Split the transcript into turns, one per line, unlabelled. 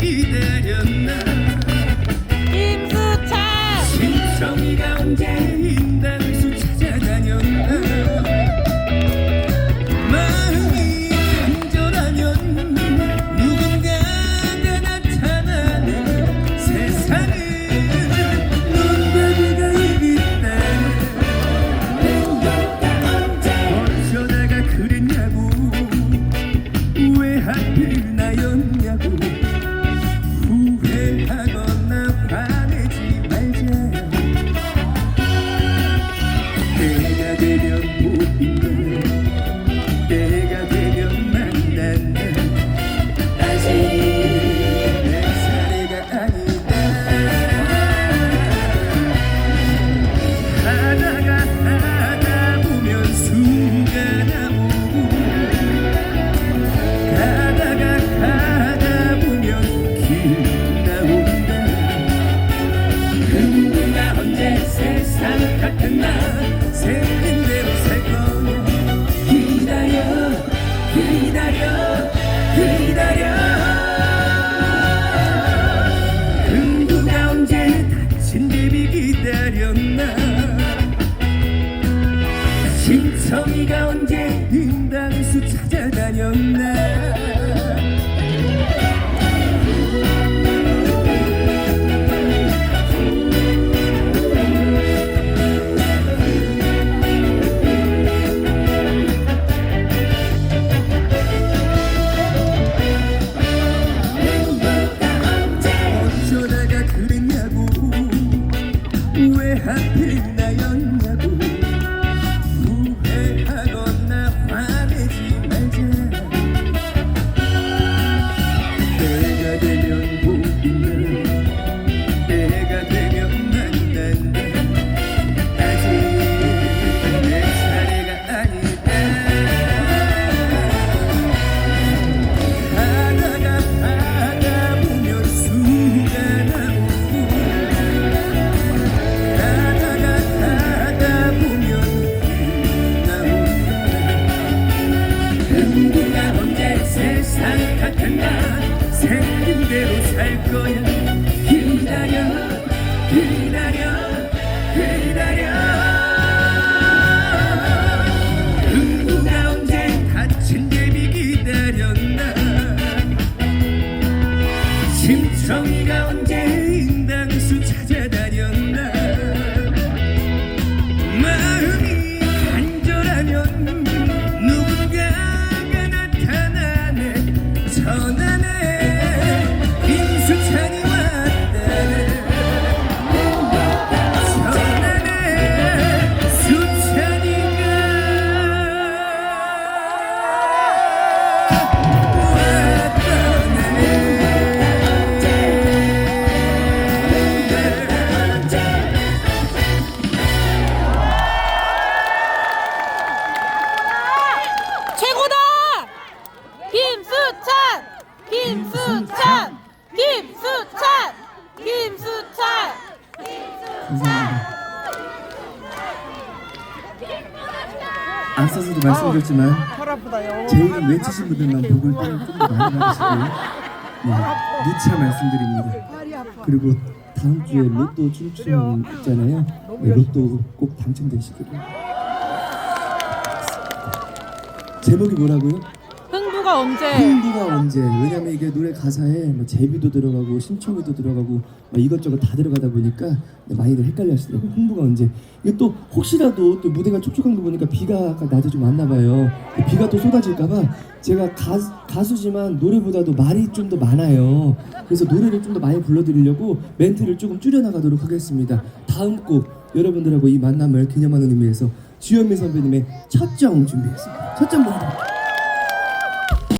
기다렸나?
김수찬.
신성이가 언제 yanında 대로
앞서서도 말씀드렸지만 제 이름 외치신 분들만 복을 좀더 많이 받으시고 네, 누차 말씀드립니다. 그리고 다음 주에 로또 춤추는 있잖아요. 네, 로또 꼭 당첨되시기를. 제목이 뭐라고요?
흥부가 언제
흥부가 언제? 왜냐면 이게 노래 가사에 뭐 제비도 들어가고 신청이도 들어가고 뭐 이것저것 다 들어가다 보니까 네, 많이들 헷갈려하시더라고 요. 흥부가 언제? 이게 또 혹시라도 또 무대가 촉촉한 거 보니까 비가 아까 낮에 좀 왔나 봐요. 비가 또 쏟아질까봐 제가 가, 가수지만 노래보다도 말이 좀 더 많아요. 그래서 노래를 좀 더 많이 불러드리려고 멘트를 조금 줄여나가도록 하겠습니다. 다음 곡 여러분들하고 이 만남을 기념하는 의미에서 주현미 선배님의 첫정 준비했습니다. 첫정 부탁드립니다.